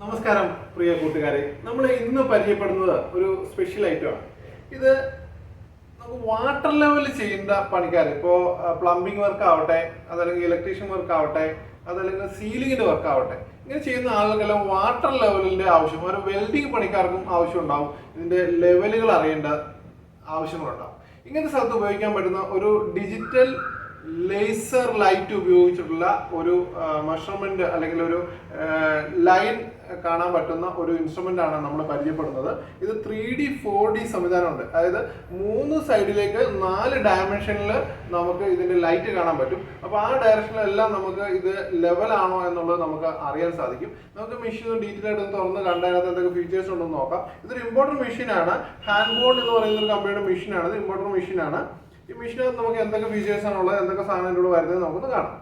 നമസ്കാരം പ്രിയ കൂട്ടുകാരെ. നമ്മൾ ഇന്ന് പരിചയപ്പെടുന്നത് ഒരു സ്പെഷ്യൽ ഐറ്റമാണ് ഇത് നമുക്ക് വാട്ടർ ലെവലിൽ ചെയ്യേണ്ട പണിക്കാർ ഇപ്പോൾ പ്ലംബിംഗ് വർക്ക് ആവട്ടെ അതല്ലെങ്കിൽ ഇലക്ട്രീഷ്യൻ വർക്ക് ആവട്ടെ അതല്ലെങ്കിൽ സീലിങ്ങിന്റെ വർക്ക് ആവട്ടെ ഇങ്ങനെ ചെയ്യുന്ന ആളുകൾക്കെല്ലാം വാട്ടർ ലെവലിന്റെ ആവശ്യം ഒരു വെൽഡിംഗ് പണിക്കാർക്കും ആവശ്യം ഉണ്ടാവും ഇതിന്റെ ലെവലുകൾ അറിയേണ്ട ആവശ്യങ്ങളുണ്ടാവും. ഇങ്ങനത്തെ സ്ഥലത്ത് ഉപയോഗിക്കാൻ പറ്റുന്ന ഒരു ഡിജിറ്റൽ ലേസർ ലൈറ്റ് ഉപയോഗിച്ചിട്ടുള്ള ഒരു മെഷർമെന്റ് അല്ലെങ്കിൽ ഒരു ലൈൻ കാണാൻ പറ്റുന്ന ഒരു ഇൻസ്ട്രുമെന്റ് ആണ് നമ്മൾ പരിചയപ്പെടുന്നത്. ഇത് ത്രീ ഡി ഫോർ ഡി സംവിധാനമുണ്ട്. അതായത് മൂന്ന് സൈഡിലേക്ക് നാല് ഡയമെൻഷനിൽ നമുക്ക് ഇതിന്റെ ലൈറ്റ് കാണാൻ പറ്റും. അപ്പോൾ ആ ഡയറക്ഷനിലെല്ലാം നമുക്ക് ഇത് ലെവൽ ആണോ എന്നുള്ളത് നമുക്ക് അറിയാൻ സാധിക്കും. നമുക്ക് മെഷീൻ ഡീറ്റെയിൽ ആയിട്ട് തുറന്ന് കണ്ടതിനകത്ത് എന്തൊക്കെ ഫീച്ചേഴ്സ് ഉണ്ടെന്ന് നോക്കാം. ഇതൊരു ഇമ്പോർട്ടന്റ് മെഷീനാണ് ഹാൻഡ് ബോർഡ് എന്ന് പറയുന്ന ഒരു കമ്പനിയുടെ മെഷീനാണ് ഇത് ഇമ്പോർട്ടന്റ് മെഷീനാണ് ഈ മെഷീനകത്ത് നമുക്ക് എന്തൊക്കെ ഫീച്ചേഴ്സ് ആണുള്ളത് എന്തൊക്കെ സാധനങ്ങളോട് വരുന്നത് നമുക്കൊന്ന് കാണാം.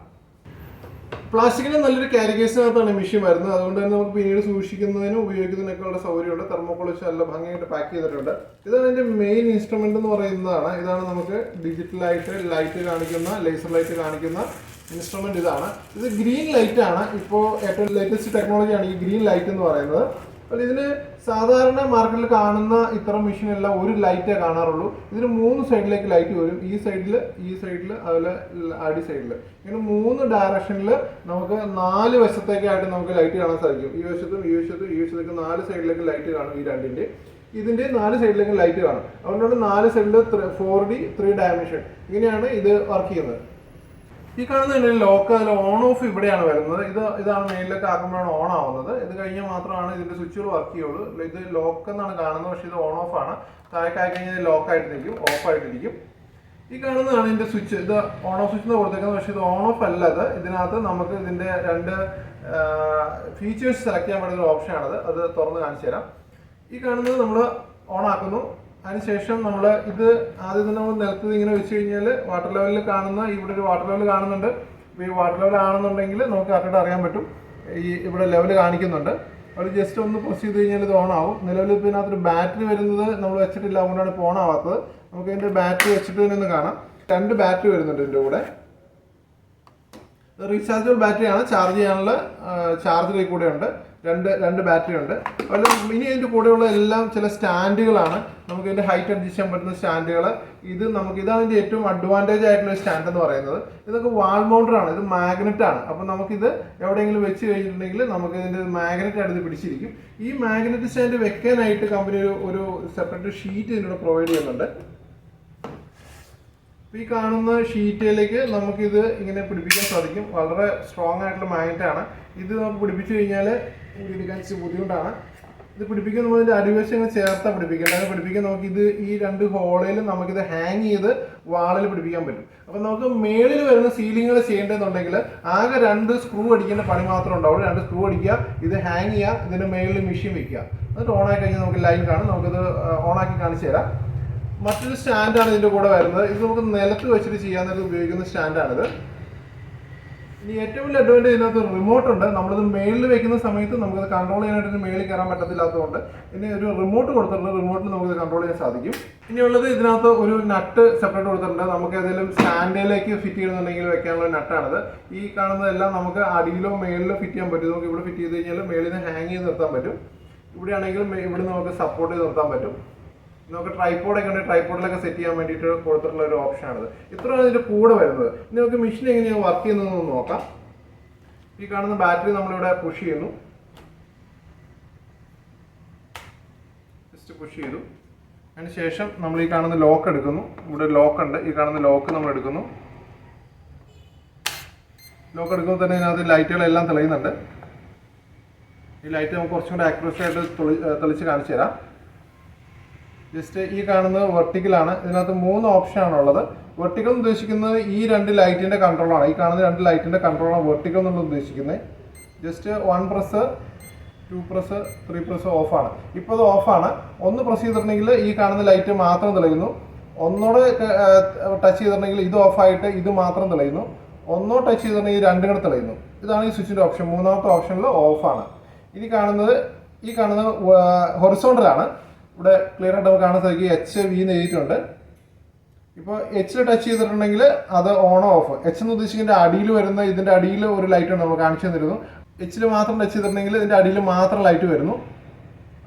പ്ലാസ്റ്റിക്കിന്റെ നല്ലൊരു കാരിക്കേഴ്സിനകത്താണ് മെഷീൻ വരുന്നത്. അതുകൊണ്ട് തന്നെ നമുക്ക് പിന്നീട് സൂക്ഷിക്കുന്നതിനും ഉപയോഗിക്കുന്നതിനൊക്കെ ഉള്ള സൗകര്യമുണ്ട്. തെർമോക്കോളിച്ച് നല്ല ഭംഗിയായിട്ട് പാക്ക് ചെയ്തിട്ടുണ്ട്. ഇതാണ് എന്റെ മെയിൻ ഇൻസ്ട്രുമെന്റ് എന്ന് പറയുന്നതാണ്. ഇതാണ് നമുക്ക് ഡിജിറ്റലായിട്ട് ലൈറ്റ് കാണിക്കുന്ന ലേസർ ലൈറ്റ് കാണിക്കുന്ന ഇൻസ്ട്രുമെന്റ് ഇതാണ്. ഇത് ഗ്രീൻ ലൈറ്റ് ആണ്. ഇപ്പോൾ ഏറ്റവും ലേറ്റസ്റ്റ് ടെക്നോളജിയാണ് ഈ ഗ്രീൻ ലൈറ്റ് എന്ന് പറയുന്നത്. അപ്പോൾ ഇതിന് സാധാരണ മാർക്കറ്റിൽ കാണുന്ന ഇത്തരം മെഷീനെല്ലാം ഒരു ലൈറ്റേ കാണാറുള്ളൂ. ഇതിന് മൂന്ന് സൈഡിലേക്ക് ലൈറ്റ് വരും. ഈ സൈഡിൽ ഈ സൈഡിൽ അതുപോലെ അടി സൈഡിൽ ഇങ്ങനെ മൂന്ന് ഡയറക്ഷനിൽ നമുക്ക് നാല് വശത്തേക്കായിട്ട് നമുക്ക് ലൈറ്റ് കാണാൻ സാധിക്കും. ഈ വശത്തും ഈ വശത്തും ഈ വശത്തേക്ക് നാല് സൈഡിലേക്ക് ലൈറ്റ് കാണും ഈ രണ്ടിന്റെ. ഇതിന്റെ നാല് സൈഡിലേക്ക് ലൈറ്റ് കാണും. അതുകൊണ്ടാണ് നാല് സൈഡിൽ ഫോർ ഡി ത്രീ ഡയമെൻഷൻ ഇങ്ങനെയാണ് ഇത് വർക്ക് ചെയ്യുന്നത്. ഈ കാണുന്ന ലോക്ക് അതിൽ ഓൺ ഓഫ് ഇവിടെയാണ് വരുന്നത്. ഇത് ഇതാണ് മെയിനിലൊക്കെ ആക്കുമ്പോഴാണ് ഓൺ ആവുന്നത്. ഇത് കഴിഞ്ഞാൽ മാത്രമാണ് ഇതിന്റെ സ്വിച്ചുകൾ വർക്ക് ചെയ്യുള്ളൂ. ഇത് ലോക്ക് എന്നാണ് കാണുന്നത് പക്ഷേ ഇത് ഓൺ ഓഫ് ആണ്. താഴേക്ക് ആയി കഴിഞ്ഞാൽ ഇത് ലോക്ക് ആയിട്ട് നിൽക്കും ഓഫ് ആയിട്ടിരിക്കും. ഈ കാണുന്നതാണ് ഇതിന്റെ സ്വിച്ച് ഇത് ഓൺ ഓഫ് സ്വിച്ച് എന്ന് കൊടുത്തേക്കുന്നത് പക്ഷേ ഇത് ഓൺ ഓഫ് അല്ല അത് ഇതിനകത്ത് നമുക്ക് ഇതിന്റെ രണ്ട് ഫീച്ചേഴ്സ് സെലക്ട് ചെയ്യാൻ പറ്റുന്ന ഒരു ഓപ്ഷനാണത് അത് തുറന്ന് കാണിച്ചു തരാം. ഈ കാണുന്നത് നമ്മൾ ഓൺ ആക്കുന്നു. അതിനുശേഷം നമ്മൾ ഇത് ആദ്യം തന്നെ നമ്മൾ നിലത്ത് ഇങ്ങനെ വെച്ച് കഴിഞ്ഞാൽ വാട്ടർ ലെവലിൽ കാണുന്ന ഇവിടെ ഒരു വാട്ടർ ലെവൽ കാണുന്നുണ്ട്. ഈ വാട്ടർ ലെവൽ ആണെന്നുണ്ടെങ്കിൽ നമുക്ക് കറക്റ്റായിട്ട് അറിയാൻ പറ്റും. ഈ ഇവിടെ ലെവൽ കാണിക്കുന്നുണ്ട്. അത് ജസ്റ്റ് ഒന്ന് പ്രസ് ചെയ്ത് കഴിഞ്ഞാൽ ഇത് ഓൺ ആവും. നിലവിൽ ഇപ്പോൾ ഇതിനകത്തൊരു ബാറ്ററി വരുന്നത് നമ്മൾ വെച്ചിട്ടില്ല. അതുകൊണ്ടാണ് ഇപ്പോൾ ഓൺ ആവാത്തത്. നമുക്ക് ഇതിന്റെ ബാറ്ററി വെച്ചിട്ട് തന്നെ ഒന്ന് കാണാം. രണ്ട് ബാറ്ററി വരുന്നുണ്ട് ഇതിന്റെ കൂടെ. റീചാർജബിൾ ബാറ്ററിയാണ് ചാർജ് ചെയ്യാനുള്ള ചാർജർ കൂടെ ഉണ്ട്. രണ്ട് രണ്ട് ബാറ്ററി ഉണ്ട്. അതുപോലെ ഇനി അതിന്റെ കൂടെയുള്ള എല്ലാം ചില സ്റ്റാൻഡുകളാണ്. നമുക്ക് ഇതിന്റെ ഹൈറ്റ് അഡ്ജസ്റ്റ് ചെയ്യാൻ പറ്റുന്ന സ്റ്റാൻഡുകൾ ഇത് നമുക്ക് ഇതാണ് ഇതിന്റെ ഏറ്റവും അഡ്വാന്റേജ് ആയിട്ടുള്ള സ്റ്റാൻഡ് എന്ന് പറയുന്നത്. ഇതൊക്കെ വാൾ മൗണ്ടർ ആണ് ഇത് മാഗ്നറ്റ് ആണ്. അപ്പോൾ നമുക്കിത് എവിടെയെങ്കിലും വെച്ച് കഴിഞ്ഞിട്ടുണ്ടെങ്കിൽ നമുക്ക് ഇതിന്റെ മാഗ്നറ്റ് അടുത്ത് പിടിച്ചിരിക്കും. ഈ മാഗ്നറ്റ് സ്റ്റാൻഡ് വെക്കാനായിട്ട് കമ്പനി ഒരു ഒരു സെപ്പറേറ്റ് ഷീറ്റ് ഇതിനോട് പ്രൊവൈഡ് ചെയ്യുന്നുണ്ട്. ഈ കാണുന്ന ഷീറ്റിലേക്ക് നമുക്കിത് ഇങ്ങനെ പിടിപ്പിക്കാൻ സാധിക്കും. വളരെ സ്ട്രോങ് ആയിട്ടുള്ള മാഗ്നറ്റ് ആണ്. ഇത് നമുക്ക് പിടിപ്പിച്ചു കഴിഞ്ഞാൽ എടുക്കാൻ ഇച്ചിരി ബുദ്ധിമുട്ടാണ്. ഇത് പിടിപ്പിക്കുന്ന നമ്മൾ ഇതിന്റെ അടിവശം ഇങ്ങനെ ചേർത്താ പിടിപ്പിക്കേണ്ടത്. അങ്ങനെ പിടിപ്പിക്കാൻ നമുക്ക് ഇത് ഈ രണ്ട് ഹോളയിലും നമുക്കിത് ഹാങ് ചെയ്ത് വാളിൽ പിടിപ്പിക്കാൻ പറ്റും. അപ്പൊ നമുക്ക് മേളിൽ വരുന്ന സീലിങ്ങുകൾ ചെയ്യേണ്ടതെന്നുണ്ടെങ്കിൽ ആകെ രണ്ട് സ്ക്രൂ അടിക്കേണ്ട പണി മാത്രമേ ഉണ്ടാവുള്ളൂ. രണ്ട് സ്ക്രൂ അടിക്കുക ഇത് ഹാങ് ചെയ്യുക ഇതിന്റെ മേളിൽ മെഷീൻ വെക്കുക. എന്നിട്ട് ഓൺ ആയി കഴിഞ്ഞാൽ നമുക്ക് ലൈൻ കാണും. നമുക്കിത് ഓൺ ആക്കി കാണിച്ചു തരാം. മറ്റൊരു സ്റ്റാൻഡാണ് ഇതിന്റെ കൂടെ വരുന്നത്. ഇത് നമുക്ക് നിലത്ത് വെച്ചിട്ട് ചെയ്യാൻ ഉപയോഗിക്കുന്ന സ്റ്റാൻഡാണിത് ഇനി ഏറ്റവും വലിയ അഡ്വാന്റേജ് ഇതിനകത്ത് റിമോട്ട് ഉണ്ട്. നമ്മളിത് മേളിൽ വെക്കുന്ന സമയത്ത് നമുക്കത് കൺട്രോൾ ചെയ്യാനായിട്ട് മേളിൽ കയറാൻ പറ്റത്തില്ലാത്തതുകൊണ്ട് ഇനി ഒരു റിമോട്ട് കൊടുത്തിട്ടുണ്ട്. റിമോട്ടിൽ നമുക്ക് കൺട്രോൾ ചെയ്യാൻ സാധിക്കും. ഇനിയുള്ളത് ഇതിനകത്ത് ഒരു നട്ട് സെപ്പറേറ്റ് കൊടുത്തിട്ടുണ്ട്. നമുക്ക് ഏതെങ്കിലും സ്റ്റാൻഡിലേക്ക് ഫിറ്റ് ചെയ്യുന്നുണ്ടെങ്കിൽ വെക്കാനുള്ള നട്ടാണിത് ഈ കാണുന്നതെല്ലാം നമുക്ക് അടിയിലോ മേളിലോ ഫിറ്റ് ചെയ്യാൻ പറ്റും. നമുക്ക് ഇവിടെ ഫിറ്റ് ചെയ്ത് കഴിഞ്ഞാൽ മേളിൽ നിന്ന് ഹാങ് ചെയ്ത് നിർത്താൻ പറ്റും. ഇവിടെയാണെങ്കിൽ ഇവിടെ നമുക്ക് സപ്പോർട്ട് ചെയ്ത് നിർത്താൻ പറ്റും. നമുക്ക് ട്രൈപ്പോഡൊക്കെ ഉണ്ട് ട്രൈപ്പോഡിലൊക്കെ സെറ്റ് ചെയ്യാൻ വേണ്ടിയിട്ട് കൊടുത്തിട്ടുള്ള ഒരു ഓപ്ഷനാണിത് ഇത്രയാണ് ഇതിന്റെ കൂടെ വരുന്നത്. ഇനി നമുക്ക് മെഷീൻ എങ്ങനെയാണ് വർക്ക് ചെയ്യുന്നതെന്ന് നോക്കാം. ഈ കാണുന്ന ബാറ്ററി നമ്മളിവിടെ പുഷ് ചെയ്യുന്നു. ജസ്റ്റ് പുഷ് ചെയ്തു. അതിന് ശേഷം നമ്മൾ ഈ കാണുന്ന ലോക്ക് എടുക്കുന്നു. ഇവിടെ ലോക്ക് ഉണ്ട്. ഈ കാണുന്ന ലോക്ക് നമ്മൾ എടുക്കുന്നു. ലോക്ക് എടുക്കുമ്പോൾ തന്നെ ഇതിനകത്ത് ലൈറ്റുകളെല്ലാം തെളിയുന്നുണ്ട്. ഈ ലൈറ്റ് നമുക്ക് കുറച്ചും കൂടെ ആക്യുറസി ആയിട്ട് തെളിച്ച് കാണിച്ചു തരാം. ജസ്റ്റ് ഈ കാണുന്നത് വെർട്ടിക്കലാണ് ഇതിനകത്ത് മൂന്ന് ഓപ്ഷൻ ആണുള്ളത് വെർട്ടിക്കൽ ഉദ്ദേശിക്കുന്നത് ഈ രണ്ട് ലൈറ്റിന്റെ കൺട്രോളാണ് ഈ കാണുന്ന രണ്ട് ലൈറ്റിന്റെ കൺട്രോളാണ് വെർട്ടിക്കൽ എന്നുള്ളത് ഉദ്ദേശിക്കുന്നത്. Just one press two press three press ഓഫാണ് ഇപ്പോൾ അത് ഓഫാണ് ഒന്ന് പ്രസ് ചെയ്തിട്ടുണ്ടെങ്കിൽ ഈ കാണുന്ന ലൈറ്റ് മാത്രം തെളിയുന്നു. ഒന്നോട് ടച്ച് ചെയ്തിട്ടുണ്ടെങ്കിൽ ഇത് ഓഫായിട്ട് ഇത് മാത്രം തെളിയുന്നു. ഒന്നോ ടച്ച് ചെയ്തിട്ടുണ്ടെങ്കിൽ രണ്ടും കൂടെ തെളിയുന്നു. ഇതാണ് ഈ സ്വിച്ചിന്റെ ഓപ്ഷൻ മൂന്നാമത്തെ ഓപ്ഷനിൽ ഓഫാണ് ഇനി കാണുന്നത് ഈ കാണുന്നത് ഹൊറിസോണ്ടലാണ് ഇവിടെ ക്ലിയർ ആയിട്ട് നമുക്ക് കാണാൻ സാധിക്കും. എച്ച് വി എന്ന് എഴുതിയിട്ടുണ്ട്. ഇപ്പോൾ എച്ചിൽ ടച്ച് ചെയ്തിട്ടുണ്ടെങ്കിൽ അത് ഓണോ ഓഫ് എച്ച് എന്ന് ഉദ്ദേശിക്കുന്ന അടിയിൽ വരുന്ന ഇതിന്റെ അടിയിൽ ഒരു ലൈറ്റ് നമ്മൾ കാണിച്ചു തന്നിരുന്നു. എച്ചിൽ മാത്രം ടച്ച് ചെയ്തിട്ടുണ്ടെങ്കിൽ ഇതിന്റെ അടിയിൽ മാത്രം ലൈറ്റ് വരുന്നു.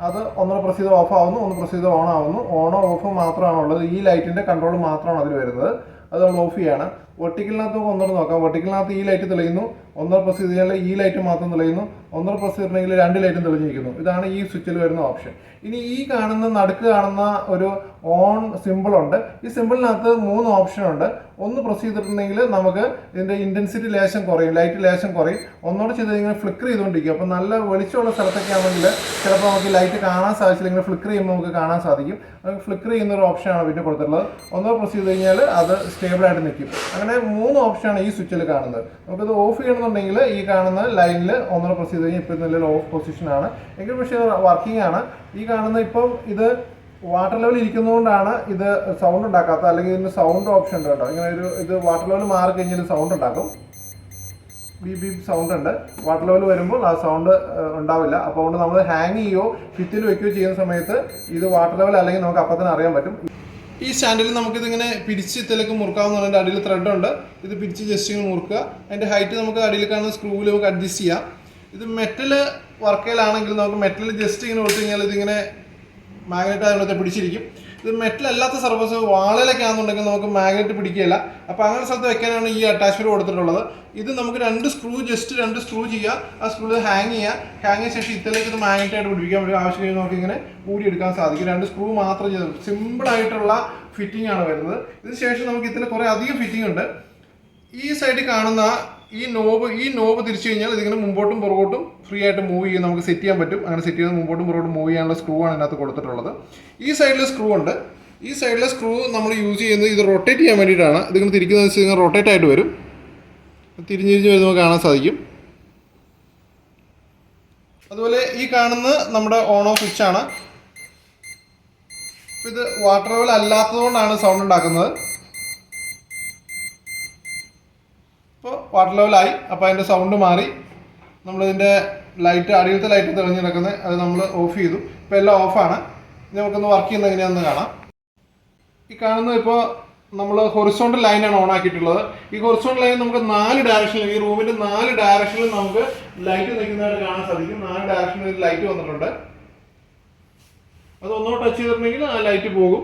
അത് ഒന്നര പ്രസ് ചെയ്ത് ഓഫ് ആവുന്നു ഒന്ന് പ്രസ് ചെയ്ത് ഓൺ ആവുന്നു. ഓണോ ഓഫ് മാത്രമാണുള്ളത്. ഈ ലൈറ്റിന്റെ കൺട്രോൾ മാത്രമാണ് അതിൽ വരുന്നത്. അത് നമ്മൾ ഓഫ് ചെയ്യാണ്. വെർട്ടിക്കലിനകത്ത് ഒന്നര നോക്കാം. വെർട്ടിക്കലിനകത്ത് ഈ ലൈറ്റ് തെളിയുന്നു. ഒന്നര പ്രസ് ചെയ്ത് കഴിഞ്ഞാൽ ഈ ലൈറ്റ് മാത്രം തെളിയുന്നു. ഒന്നര പ്രസ് ചെയ്തിട്ടുണ്ടെങ്കിൽ രണ്ട് ലൈറ്റും തെളിഞ്ഞിരിക്കുന്നു. ഇതാണ് ഈ സ്വിച്ചിൽ വരുന്ന ഓപ്ഷൻ ഇനി ഈ കാണുന്ന നടുക്ക് കാണുന്ന ഒരു ഓൺ സിമ്പിൾ ഉണ്ട്. ഈ സിമ്പിളിനകത്ത് മൂന്ന് ഓപ്ഷൻ ഉണ്ട്. ഒന്ന് പ്രസ് ചെയ്തിട്ടുണ്ടെങ്കിൽ നമുക്ക് ഇതിന്റെ ഇന്റൻസിറ്റി ലേശം കുറയും ലൈറ്റ് ലേശം കുറയും. ഒന്നോടെ ചെയ്ത് ഇങ്ങനെ ഫ്ലിക്കർ ചെയ്തുകൊണ്ടിരിക്കും. അപ്പോൾ നല്ല വെളിച്ചമുള്ള സ്ഥലത്തൊക്കെ ആണെങ്കിൽ ചിലപ്പോൾ നമുക്ക് ലൈറ്റ് കാണാൻ സാധിച്ചില്ല ഇങ്ങനെ ഫ്ലിക്കർ ചെയ്യുമ്പോൾ നമുക്ക് കാണാൻ സാധിക്കും. ഫ്ലിക്കർ ചെയ്യുന്ന ഒരു ഓപ്ഷനാണ് പിന്നെ കൊടുത്തിട്ടുള്ളത്. ഒന്നോ പ്രസ് ചെയ്ത് കഴിഞ്ഞാൽ അത് സ്റ്റേബിളായിട്ട് നിൽക്കും. അങ്ങനെ മൂന്ന് ഓപ്ഷനാണ് ഈ സ്വിച്ചിൽ കാണുന്നത്. നമുക്കിത് ഓഫ് ചെയ്യണമെന്നുണ്ടെങ്കിൽ ഈ കാണുന്ന ലൈനിൽ ഒന്നര പ്രസ് ചെയ്ത് കഴിഞ്ഞാൽ ഇപ്പോൾ നല്ല ഓഫ് പൊസിഷനാണ് എങ്കിൽ പക്ഷേ വർക്കിംഗ് ആണ്. ഈ കാണുന്ന ഇപ്പം ഇത് വാട്ടർ ലെവൽ ഇരിക്കുന്നതുകൊണ്ടാണ് ഇത് സൗണ്ട് ഉണ്ടാക്കാത്തത്. അല്ലെങ്കിൽ ഇതിന് സൗണ്ട് ഓപ്ഷൻ ഉണ്ട് കേട്ടോ. ഇങ്ങനെ ഒരു ഇത് വാട്ടർ ലെവൽ മാറി കഴിഞ്ഞാൽ സൗണ്ട് ഉണ്ടാക്കും. ബി ബി സൗണ്ട് ഉണ്ട്. വാട്ടർ ലെവൽ വരുമ്പോൾ ആ സൗണ്ട് ഉണ്ടാവില്ല. അപ്പോൾ അതുകൊണ്ട് നമ്മൾ ഹാങ് ചെയ്യുകയോ ഭിത്തിയിൽ വെക്കുകയോ ചെയ്യുന്ന സമയത്ത് ഇത് വാട്ടർ ലെവൽ അല്ലെങ്കിൽ നമുക്ക് അപ്പം തന്നെ അറിയാൻ പറ്റും. ഈ സ്റ്റാൻഡിൽ നമുക്കിതിങ്ങനെ പിരിച്ച് ഇതിലേക്ക് മുറുക്കാവുന്ന അതിന്റെ അടിയിൽ ത്രെഡ് ഉണ്ട്. ഇത് പിരിച്ച് ജസ്റ്റ് ഇങ്ങനെ മുറുക്കുക. അതിന്റെ ഹൈറ്റ് നമുക്ക് അടിയിൽ കാണുന്ന സ്ക്രൂവിൽ നമുക്ക് അഡ്ജസ്റ്റ് ചെയ്യാം. ഇത് മെറ്റൽ വർക്കയിലാണെങ്കിൽ നമുക്ക് മെറ്റൽ ജസ്റ്റ് ഇങ്ങനെ കൊടുത്തു കഴിഞ്ഞാൽ ഇതിങ്ങനെ മാഗ്നറ്റ് അതിനകത്ത് പിടിച്ചിരിക്കും. ഇത് മെറ്റൽ അല്ലാത്ത സർഫസ് വാളയിലൊക്കെ ആണെന്നുണ്ടെങ്കിൽ നമുക്ക് മാഗ്നറ്റ് പിടിക്കുകയില്ല. അപ്പോൾ അങ്ങനെ സ്ഥലത്ത് വെക്കാനാണ് ഈ അറ്റാച്ച്മെന്റ് കൊടുത്തിട്ടുള്ളത്. ഇത് നമുക്ക് രണ്ട് സ്ക്രൂ ജസ്റ്റ് രണ്ട് സ്ക്രൂ ചെയ്യുക. ആ സ്ക്രൂ ഹാങ് ചെയ്യുക. ഹാങ് ചെയ്ത ശേഷം ഇതിലേക്ക് ഇത് മാഗ്നറ്റായിട്ട് പിടിപ്പിക്കാൻ പറ്റും ആവശ്യം കഴിഞ്ഞാൽ നമുക്ക് ഇങ്ങനെ എടുക്കാൻ സാധിക്കും. രണ്ട് സ്ക്രൂ മാത്രം ചെയ്ത് സിമ്പിളായിട്ടുള്ള ഫിറ്റിംഗ് ആണ് വരുന്നത്. ഇതിന് ശേഷം നമുക്ക് ഇതിൽ കുറേ അധികം ഫിറ്റിംഗ് ഉണ്ട്. ഈ സൈഡിൽ കാണുന്ന ഈ നോബ് ഈ നോബ് തിരിച്ചു കഴിഞ്ഞാൽ ഇതിങ്ങനെ മുമ്പോട്ടും പുറകോട്ടും ഫ്രീ ആയിട്ട് മൂവ് ചെയ്യും. നമുക്ക് സെറ്റ് ചെയ്യാൻ പറ്റും. അങ്ങനെ സെറ്റ് ചെയ്ത് മുമ്പോട്ടും പുറകോട്ടും മൂവ് ചെയ്യാനുള്ള സ്ക്രൂ ആണ് ഇതിനകത്ത് കൊടുത്തിട്ടുള്ളത്. ഈ സൈഡിൽ സ്ക്രൂ ഉണ്ട്. ഈ സൈഡിലെ സ്ക്രൂ നമ്മൾ യൂസ് ചെയ്യുന്നത് ഇത് റൊട്ടേറ്റ് ചെയ്യാൻ വേണ്ടിയിട്ടാണ്. ഇതിങ്ങനെ തിരിക്കുന്നത് വെച്ചാൽ ഇങ്ങനെ റൊട്ടേറ്റ് ആയിട്ട് വരും. തിരിഞ്ഞ് തിരിഞ്ഞ് നമുക്ക് കാണാൻ സാധിക്കും. അതുപോലെ ഈ കാണുന്ന നമ്മുടെ ഓൺ ഓഫ് സ്വിച്ച് ആണ്. ഇത് വാട്ടർ ലെവൽ അല്ലാത്തതുകൊണ്ടാണ് സൗണ്ട് ഉണ്ടാക്കുന്നത് ഇപ്പോൾ വാട്ടർ ലെവലായി അപ്പോൾ അതിന്റെ സൗണ്ട് മാറി. നമ്മളിതിന്റെ ലൈറ്റ് അടിയിലത്തെ ലൈറ്റ് തെളിഞ്ഞ് കിടക്കുന്നത് അത് നമ്മൾ ഓഫ് ചെയ്തു. ഇപ്പോൾ എല്ലാം ഓഫാണ് ഇനി നമുക്കൊന്ന് വർക്ക് ചെയ്യുന്നത് എങ്ങനെയാണെന്ന് കാണാം. ഈ കാണുന്നത് ഇപ്പോൾ നമ്മൾ ഹൊറിസോണ്ടൽ ലൈനാണ് ഓൺ ആക്കിയിട്ടുള്ളത്. ഈ ഹൊറിസോണ്ടൽ ലൈൻ നമുക്ക് നാല് ഡയറക്ഷനിൽ ഈ റൂമിന്റെ നാല് ഡയറക്ഷനിൽ നമുക്ക് ലൈറ്റ് നിൽക്കുന്നതായിട്ട് കാണാൻ സാധിക്കും. നാല് ഡയറക്ഷനിൽ ലൈറ്റ് വന്നിട്ടുണ്ട്. അത് ഒന്നോ ടച്ച് ചെയ്തിട്ടുണ്ടെങ്കിൽ ആ ലൈറ്റ് പോകും.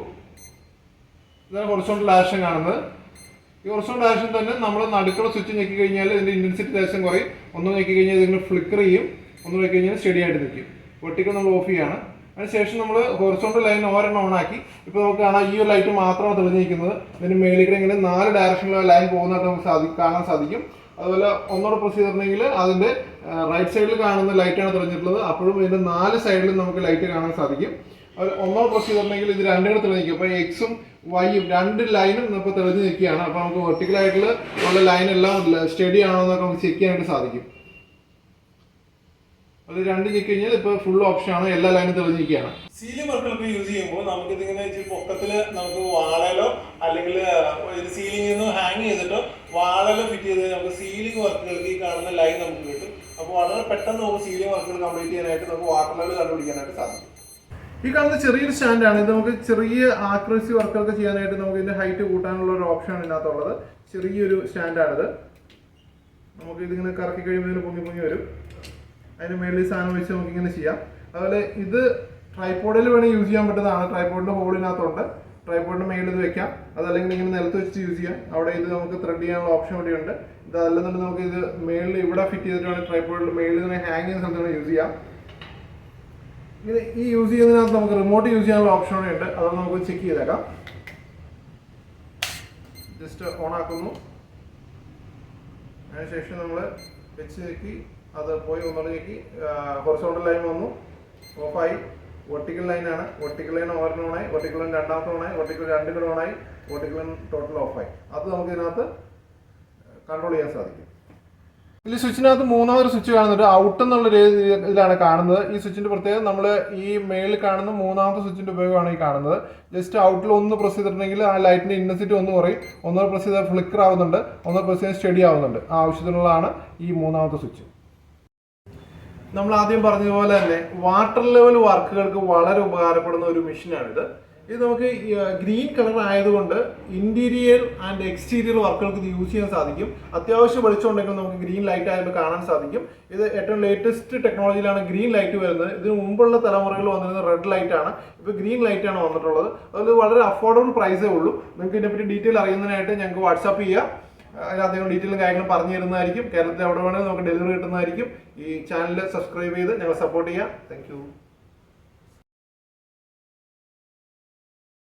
ഇതാണ് ഹൊറിസോണ്ടൽ ഡയറക്ഷൻ കാണുന്നത്. ഈ ഒറിസോൺ ഡയറക്ഷൻ തന്നെ നമ്മൾ നടുക്കുള്ള സ്വിച്ച് ഞെക്കി കഴിഞ്ഞാൽ ഇതിന്റെ ഇന്റൻസിറ്റി ദേശം കുറയും. ഒന്ന് ഞെക്കി കഴിഞ്ഞാൽ ഇതിന് ഫ്ലിക്കർ ചെയ്യും. ഒന്ന് ഞെക്കി കഴിഞ്ഞാൽ സ്റ്റഡി ആയിട്ട് നിൽക്കും. വെട്ടിക്കൽ നമ്മൾ ഓഫ് ചെയ്യാണ്. അതിനുശേഷം നമ്മൾ ഹൊറിസോണ്ടൽ ലൈൻ ഒരെണ്ണം ഓൺ ആക്കി. ഇപ്പോൾ നമുക്ക് കാണാം ഈ ഒരു ലൈറ്റ് മാത്രമാണ് തെളിഞ്ഞിരിക്കുന്നത്. ഇതിന് ഇങ്ങനെ നാല് ഡയറക്ഷനിലുള്ള ലൈൻ പോകുന്നതായിട്ട് നമുക്ക് സാധി കാണാൻ സാധിക്കും. അതുപോലെ ഒന്നോടെ പ്രസ് ചെയ്തിട്ടുണ്ടെങ്കിൽ അതിന്റെ റൈറ്റ് സൈഡിൽ കാണുന്ന ലൈറ്റാണ് തെളിഞ്ഞിട്ടുള്ളത്. അപ്പോഴും ഇതിന്റെ നാല് സൈഡിലും നമുക്ക് ലൈറ്റ് കാണാൻ സാധിക്കും. ഒന്നോ പ്രസ് ചെയ്തിട്ടുണ്ടെങ്കിൽ ഇത് രണ്ടും കൂടെ തെളിഞ്ഞിരിക്കും അപ്പോൾ എക്സും വൈയും രണ്ട് ലൈനും ഇപ്പോൾ തെളിഞ്ഞ് നിൽക്കുകയാണ്. അപ്പോൾ നമുക്ക് വെർട്ടിക്കലായിട്ടുള്ള ഉള്ള ലൈൻ എല്ലാം സ്റ്റഡി ആണോ എന്നൊക്കെ നമുക്ക് ചെക്ക് ചെയ്യാനായിട്ട് സാധിക്കും. അത് രണ്ട് ചെക്ക് കഴിഞ്ഞാൽ ഇപ്പോൾ ഫുൾ ഓപ്ഷൻ ആണ്. എല്ലാ ലൈനും തെളിഞ്ഞിരിക്കുകയാണ് സീലിംഗ് വർക്കുകളൊക്കെ യൂസ് ചെയ്യുമ്പോൾ നമുക്ക് ഇതിങ്ങനെ പൊക്കത്തിൽ നമുക്ക് വാളയിലോ അല്ലെങ്കിൽ സീലിംഗിൽ നിന്ന് ഹാങ് ചെയ്തിട്ടോ വാളയിലോ ഫിറ്റ് ചെയ്ത് നമുക്ക് സീലിംഗ് വർക്കുകൾക്ക് ഈ കാണുന്ന ലൈൻ നമുക്ക് കിട്ടും. അപ്പോൾ വളരെ പെട്ടെന്ന് നമുക്ക് സീലിംഗ് വർക്കുകൾ കംപ്ലീറ്റ് ചെയ്യാനായിട്ട് നമുക്ക് വാട്ടർ ലെവൽ കണ്ടുപിടിക്കാനായിട്ട് സാധിക്കും. ഈ കാണുന്ന ചെറിയൊരു സ്റ്റാൻഡാണ്. ഇത് നമുക്ക് ചെറിയ ആക്രസി വർക്കൊക്കെ ചെയ്യാനായിട്ട് നമുക്ക് ഇതിന്റെ ഹൈറ്റ് കൂട്ടാനുള്ള ഒരു ഓപ്ഷനാണ് ഇതിനകത്തുള്ളത്. ചെറിയൊരു സ്റ്റാൻഡാണിത്. നമുക്ക് ഇതിങ്ങനെ കറക്കി കഴിയുമ്പോൾ ഇതിന് പൊങ്ങി പൊങ്ങി വരും. അതിന് മേളിൽ സാധനം വെച്ച് നമുക്ക് ഇങ്ങനെ ചെയ്യാം. അതുപോലെ ഇത് ട്രൈപോഡിൽ വേണമെങ്കിൽ യൂസ് ചെയ്യാൻ പറ്റുന്നതാണ്. ട്രൈപോഡിന്റെ ഹോളിനകത്തുണ്ട് ട്രൈപോഡിന്റെ മേളിൽ ഇത് വെക്കാം. അതല്ലെങ്കിൽ ഇങ്ങനെ നിലത്ത് വെച്ച് യൂസ് ചെയ്യാം. അവിടെ ഇത് നമുക്ക് ത്രെഡ് ചെയ്യാനുള്ള ഓപ്ഷൻ ഇവിടെ ഉണ്ട് ഇത് അല്ലെന്നുണ്ടെങ്കിൽ നമുക്ക് ഇത് മേളിൽ ഇവിടെ ഫിറ്റ് ചെയ്തിട്ട് വേണമെങ്കിൽ ട്രൈപോഡിൽ മേളിൽ ഇങ്ങനെ ഹാങ് ചെയ്യുന്ന സ്ഥലത്ത് യൂസ് ചെയ്യാം. ഇങ്ങനെ ഈ യൂസ് ചെയ്യുന്നതിനകത്ത് നമുക്ക് റിമോട്ട് യൂസ് ചെയ്യാനുള്ള ഓപ്ഷൻ കൂടെ ഉണ്ട്. അത് നമുക്ക് ചെക്ക് ചെയ്തേക്കാം. ജസ്റ്റ് ഓൺ ആക്കുന്നു. അതിനുശേഷം നമ്മൾ വെച്ച് നീക്കി അത് പോയി ഒന്നുകൂടെ ഞെക്കി ഹൊറിസോണ്ടൽ ലൈൻ വന്നു. ഓഫായി വെർട്ടിക്കൽ ലൈനാണ് വെർട്ടിക്കൽ ലൈൻ ഓരോ ഓണായി. വെർട്ടിക്കൽ ലൈൻ രണ്ടാമത്തെ ഓണായി. വെർട്ടിക്കൽ രണ്ടും കൂടെ ഓണായി. വെർട്ടിക്കൽ ലൈൻ ടോട്ടൽ ഓഫായി അത് നമുക്ക് ഇതിനകത്ത് കൺട്രോൾ ചെയ്യാൻ സാധിക്കും. ഇതിൽ സ്വിച്ചിനകത്ത് മൂന്നാമത് സ്വിച്ച് കാണുന്നുണ്ട്. ഔട്ട് എന്നുള്ള ഇതിലാണ് കാണുന്നത്. ഈ സ്വിച്ചിന്റെ പ്രത്യേകത നമ്മൾ ഈ മേളിൽ കാണുന്ന മൂന്നാമത്തെ സ്വിച്ചിന്റെ ഉപയോഗമാണ് ഈ കാണുന്നത്. ജസ്റ്റ് ഔട്ടിൽ ഒന്ന് പ്രസ് ചെയ്തിട്ടുണ്ടെങ്കിൽ ആ ലൈറ്റിന്റെ ഇന്റൻസിറ്റി ഒന്ന് കുറയും. ഒന്നോ പ്രസ് ചെയ്താൽ ഫ്ലിക്കർ ആവുന്നുണ്ട്. ഒന്നോ പ്രസ് ചെയ്താൽ സ്റ്റഡി ആവുന്നുണ്ട്. ആ ആവശ്യത്തിനുള്ളതാണ് ഈ മൂന്നാമത്തെ സ്വിച്ച്. നമ്മൾ ആദ്യം പറഞ്ഞതുപോലെ തന്നെ വാട്ടർ ലെവൽ വർക്കുകൾക്ക് വളരെ ഉപകാരപ്പെടുന്ന ഒരു മെഷീനാണിത്. ഇത് നമുക്ക് ഗ്രീൻ കളർ ആയതുകൊണ്ട് ഇന്റീരിയർ ആൻഡ് എക്സ്റ്റീരിയർ വർക്കുകൾക്ക് ഇത് യൂസ് ചെയ്യാൻ സാധിക്കും. അത്യാവശ്യം വെളിച്ചം ഉണ്ടെങ്കിൽ നമുക്ക് ഗ്രീൻ ലൈറ്റ് ആയിട്ട് കാണാൻ സാധിക്കും. ഇത് ഏറ്റവും ലേറ്റസ്റ്റ് ടെക്നോളജിയിലാണ് ഗ്രീൻ ലൈറ്റ് വരുന്നത്. ഇതിന് മുമ്പുള്ള തലമുറകൾ വന്നിരുന്നത് റെഡ് ലൈറ്റ് ആണ്. ഇപ്പോൾ ഗ്രീൻ ലൈറ്റ് ആണ് വന്നിട്ടുള്ളത്. അതിൽ വളരെ അഫോർഡബിൾ പ്രൈസേ ഉള്ളൂ. നിങ്ങൾക്ക് ഇതിനെപ്പറ്റി ഡീറ്റെയിൽ അറിയുന്നതിനായിട്ട് ഞങ്ങൾക്ക് വാട്സാപ്പ് ചെയ്യുക അധികം ഡീറ്റെയിലും കാര്യങ്ങളും പറഞ്ഞു തരുന്നതായിരിക്കും. കേരളത്തിൽ എവിടെ വേണമെങ്കിലും നമുക്ക് ഡെലിവറി കിട്ടുന്നതായിരിക്കും. ഈ ചാനൽ സബ്സ്ക്രൈബ് ചെയ്ത് ഞങ്ങൾ സപ്പോർട്ട് ചെയ്യുക താങ്ക്